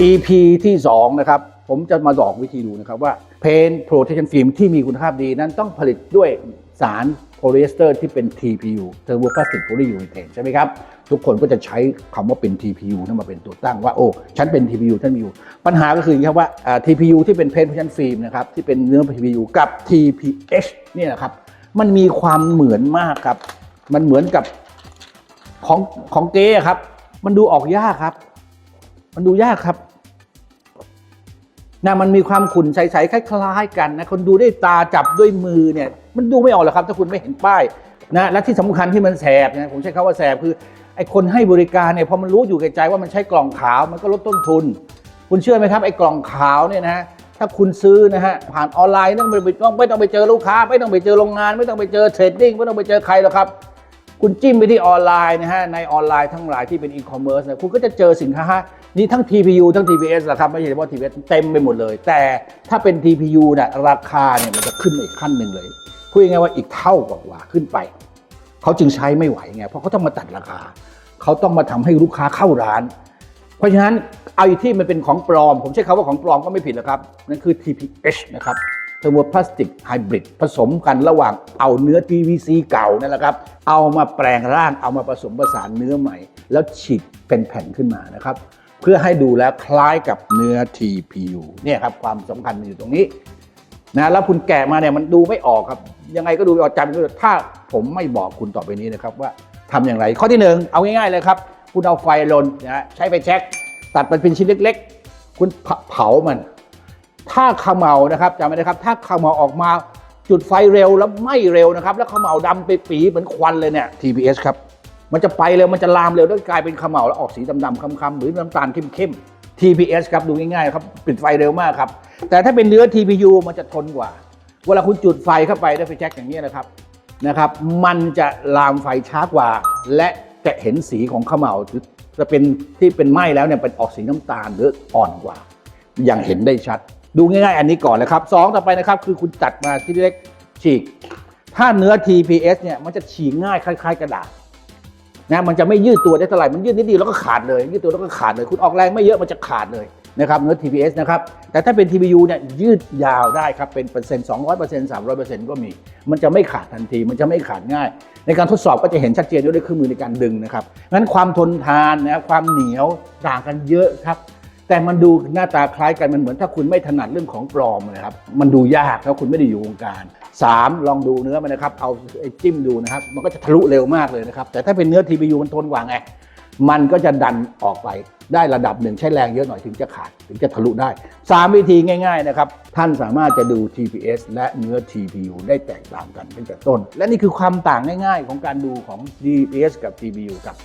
EP ที่ 2 นะครับ ผมจะมาบอกวิธีดูนะครับว่า Paint Protection Film ที่มีคุณภาพดีนั้นต้องผลิตด้วยสารโพลีเอสเตอร์ที่เป็น TPU Thermoplastic Polyurethane ใช่ไหมครับ ทุกคนก็จะใช้คำว่าเป็น TPU นั่นมาเป็นตัวตั้งว่า โอ้ฉันเป็น TPU ท่านมีอยู่ ปัญหาก็คืออย่างครับว่า TPU ที่เป็น Paint Protection Film นะครับที่เป็นเนื้อ TPU กับ TPH เนี่ยนะครับมันมีความเหมือนมากครับ มันเหมือนกับของของเก๊อครับ มันดูออกยากครับ มันดูยากครับ นะมันมีความขุ่นใสๆคล้ายๆกันนะคนดูด้วยตาจับด้วยมือเนี่ยมันดูไม่ออกหรอกครับ ถ้าคุณไม่เห็นป้ายนะและที่สำคัญที่มันแสบนะผมใช้คำว่าแสบคือไอ้คนให้บริการเนี่ยพอมันรู้อยู่แก่ใจว่ามันใช้กล่องขาวมันก็ลดต้นทุน คุณเชื่อไหมครับไอ้กล่องขาวเนี่ยนะฮะถ้าคุณซื้อนะฮะผ่านออนไลน์ไม่ต้องไปต้องไม่ต้องไปเจอลูกค้า ไม่ต้องไปเจอโรงงาน ไม่ต้องไปเจอเทรดดิ้งไม่ต้องไปเจอใครหรอกครับ คุณจิ้มไปที่ออนไลน์นะฮะในออนไลน์ทั้งหลายที่เป็นอีคอมเมิร์ซนะคุณก็จะเจอสินค้านี่ทั้ง TPU ทั้ง TPS แหละครับไม่ใช่เฉพาะ TPS เต็มไปหมดเลย แต่ถ้าเป็น TPU เนี่ยราคาเนี่ยมันจะขึ้นมาอีกขั้นหนึ่งเลยพูดง่ายๆว่าอีกเท่ากว่าขึ้นไป เขาจึงใช้ไม่ไหวไงเพราะเขาต้องมาตัดราคา เขาต้องมาทำให้ลูกค้าเข้าร้าน เพราะฉะนั้นเอาอที่มันเป็นของปลอม ผมใช้คำว่าของปลอมก็ไม่ผิดแล้วครับนั่นคือ TPH นะครับ อร์โมพลาสติกไฮบริดผสมกันระหว่างเอาเนื้อ PVC เก่านั่นแหละครับ เอามาแปลงร่างเอามาผสมผสานเนื้อใหม่ แล้วฉีกเป็นแผ่นขึ้นมานะครับ เพื่อให้ดูแล้วคล้ายกับเนื้อ TPU เนี่ยครับความสำคัญอยู่ตรงนี้นะแล้วคุณแกะมาเนี่ยมันดูไม่ออกครับ ยังไงก็ดูไม่ออกจำไม่ได้ถ้าผมไม่บอกคุณต่อไปนี้นะครับว่าทำอย่างไร ข้อที่หนึ่งเอาง่ายๆเลยครับ คุณเอาไฟลนนะใช้ไฟแช็กตัดมันเป็นชิ้นเล็ก ๆ คุณเผามัน ถ้าขมเมานะครับจำไว้นะครับถ้าขมเมาออกมาจุดไฟเร็วแล้วไหม่เร็วนะครับ แล้วขมเมาดำไปปีเหมือนควันเลยเนี่ย TPS ครับมันจะไปเร็วมันจะลามเร็วแล้วกลายเป็นขมเมาแล้วออกสีดำๆคำๆหรือน้ำตาลเข้มๆ TPS ครับดูง่ายๆครับปิดไฟเร็วมากครับแต่ถ้าเป็นเนื้อ TPU มันจะทนกว่า เวลาคุณจุดไฟเข้าไปด้วยไฟแจ็คอย่างนี้นะครับนะครับ มันจะลามไฟช้ากว่า และจะเห็นสีของขมเมาหรือจะเป็นที่เป็นไหม้แล้วเนี่ยเป็นออกสีน้ำตาลหรืออ่อนกว่า อย่างเห็นได้ชัด ดูง่ายๆ อันนี้ก่อนเลยครับสองต่อไปนะครับ คือคุณตัดมาที่เล็กฉีก ถ้าเนื้อ TPS เนี่ยมันจะฉีกง่ายคล้าย ๆ กระดาษนะมันจะไม่ยืดตัวได้เท่าไหร่มันยืดนิดเดียวแล้วก็ขาดเลยยืดตัวแล้วก็ขาดเลย คุณออกแรงไม่เยอะมันจะขาดเลยนะครับเนื้อ TPS นะครับแต่ถ้าเป็น TPU เนี่ยยืดยาวได้ครับเป็นเปอร์เซ็นต์200เปอร์เซ็นต์300เปอร์เซ็นต์ก็มี มันจะไม่ขาดทันที มันจะไม่ขาดง่าย ในการทดสอบก็จะเห็นชัดเจนด้วยเครื่องมือในการดึงนะครับงั้นความทนทานนะครับความเหนียวต่างกันเยอะครับ แต่มันดูหน้าตาคล้ายกันมันเหมือนถ้าคุณไม่ถนัดเรื่องของปลอมนะครับ มันดูยากถ้าคุณไม่ได้อยู่วงการ 3 ลองดูเนื้อมันนะครับ เอาไอ้จิ้มดูนะครับ มันก็จะทะลุเร็วมากเลยนะครับ แต่ถ้าเป็นเนื้อ TPU มันทนกว่าไงมันก็จะดันออกไปได้ระดับหนึ่งใช้แรงเยอะหน่อยถึงจะขาดถึงจะทะลุได้ 3 วิธีง่าย ๆ นะครับ ท่านสามารถจะดู TPS และเนื้อ TPU ได้แตกต่างกันตั้งแต่ต้น และนี่คือความต่างง่าย ๆ ของการดูของ TPS กับ TPU ครับ